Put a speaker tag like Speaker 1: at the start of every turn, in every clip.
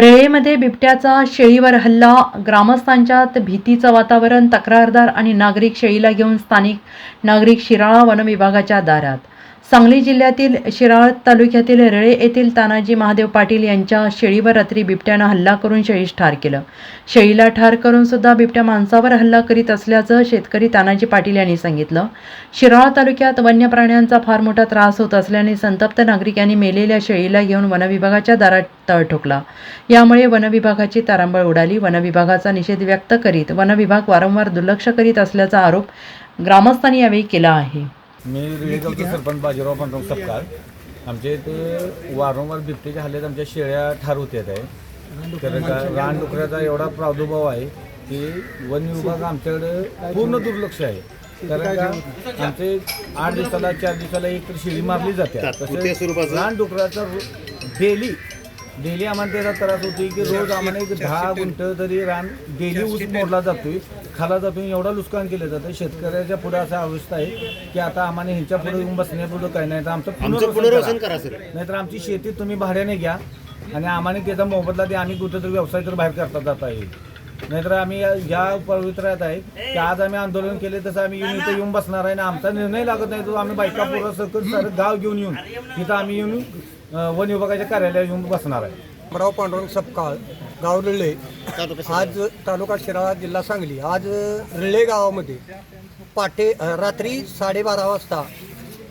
Speaker 1: रेळेमध्ये बिबट्याचा शेळीवर हल्ला ग्रामस्थांच्यात भीतीचं वातावरण तक्रारदार आणि नागरिक शेळीला घेऊन स्थानिक नागरिक शिराळा वनविभागाच्या दारात. सांगली जिल्ह्यातील शिराळ तालुक्यातील रेळे येथील तानाजी महादेव पाटील यांच्या शेळीवर रात्री बिबट्यानं हल्ला करून शेळीस ठार केलं. शेळीला ठार करून सुद्धा बिबट्या माणसावर हल्ला करीत असल्याचं शेतकरी तानाजी पाटील यांनी सांगितलं. शिराळ तालुक्यात वन्य प्राण्यांचा फार मोठा त्रास होत असल्याने संतप्त नागरिकांनी मेलेल्या शेळीला घेऊन वनविभागाच्या दारात तळ ठोकला. यामुळे वनविभागाची तारांबळ उडाली. वनविभागाचा निषेध व्यक्त करीत वनविभाग वारंवार दुर्लक्ष करीत असल्याचा आरोप ग्रामस्थांनी यावेळी केला आहे.
Speaker 2: मी रेगावचा सरपंच बाजीराव पांडुरंग सपकाळ. आमच्या इथे वारंवार बिबटेच्या हल्ल्यात आमच्या शेळ्या ठार होत्यात आहे. तर का रानडुकऱ्याचा एवढा प्रादुर्भाव आहे की वन विभाग आमच्याकडे पूर्ण दुर्लक्ष आहे. कारण का आमचे आठ दिवसाला चार दिवसाला एक तर शेळी मारली जाते. तसेच रानडुकराचा डेली डेली आम्हाला त्याचा त्रास होतोय की रोज आम्हाला एक दहा गुंठ तरी रान डेली ऊस मोडला जातोय खाला जातोय एवढा नुकसान केलं जातं शेतकऱ्याच्या पुढे असा अवस्था आहे की आता आम्हाला ह्यांच्या पुढे येऊन बसण्यापुढं काय नाही. तर आमचं पुनर्वसन करा. नाहीतर आमची शेती तुम्ही भाड्याने घ्या आणि आम्हाला त्याचा मोबदला द्या. आम्ही कुठेतरी व्यवसाय तर बाहेर करता जाता येईल नाहीतर आम्ही या- पवित्र्यात आहे की आज आम्ही आंदोलन केले तसं आम्ही येऊन इथं येऊन बसणार आहे आणि आमचा निर्णय लागत नाही तो आम्ही बायका पोरं सकट सारं गाव घेऊन येऊन तिथं आम्ही येऊन वन विभागाच्या कार्यालयात येऊन बसणार आहे.
Speaker 3: राव पांडुरंग सपकाळ गाव रिळे आज तालुका शिराळा जिल्हा सांगली. आज रिळे गावामध्ये पाटे रात्री साडेबारा वाजता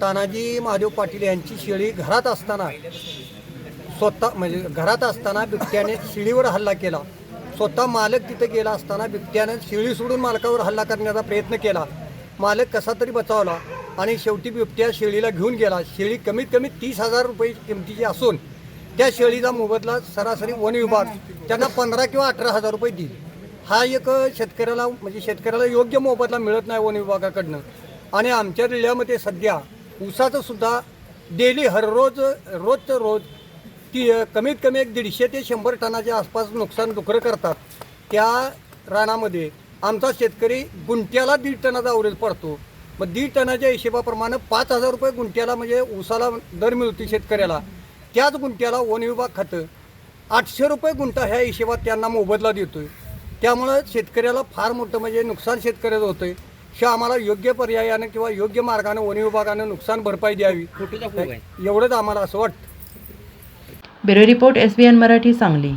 Speaker 3: तानाजी महादेव पाटील यांची शेळी घरात असताना स्वतः म्हणजे घरात असताना बिबट्याने शेळीवर हल्ला केला. स्वतः मालक तिथे गेला असताना बिबट्याने शेळी सोडून मालकावर हल्ला करण्याचा प्रयत्न केला. मालक कसा तरी बचावला. आणि शेवटी बिबट्या शेळीला घेऊन गेला. शेळी कमीत कमी तीस हजार रुपये किमतीची असून त्या शेळीचा मोबदला सरासरी वन विभाग त्यांना पंधरा किंवा अठरा हजार रुपये देईल. हा एक शेतकऱ्याला म्हणजे शेतकऱ्याला योग्य मोबदला मिळत नाही वन विभागाकडनं. आणि आमच्या जिल्ह्यामध्ये सध्या ऊसाचं सुद्धा डेली हररोज रोजचं रोज ती कमीत कमी एक दीडशे ते शंभर टनाच्या आसपास नुकसान डुकरं करतात. त्या रानामध्ये आमचा शेतकरी गुंट्याला दीड टनाचा अवरेज पडतो. मग दीड टनाच्या हिशेबाप्रमाणे पाच हजार रुपये गुंट्याला म्हणजे ऊसाला दर मिळतो शेतकऱ्याला. त्याच गुंट्याला वन विभाग खातं. आठशे रुपये गुंठा ह्या हिशेबात त्यांना मोबदला देतोय. त्यामुळं शेतकऱ्याला फार मोठं म्हणजे नुकसान शेतकऱ्याचं होतंय. हे आम्हाला योग्य पर्यायानं किंवा योग्य मार्गानं वन विभागानं नुकसान भरपाई द्यावी. एवढंच आम्हाला असं वाटतं.
Speaker 1: Bureau report S B N Marathi Sangli.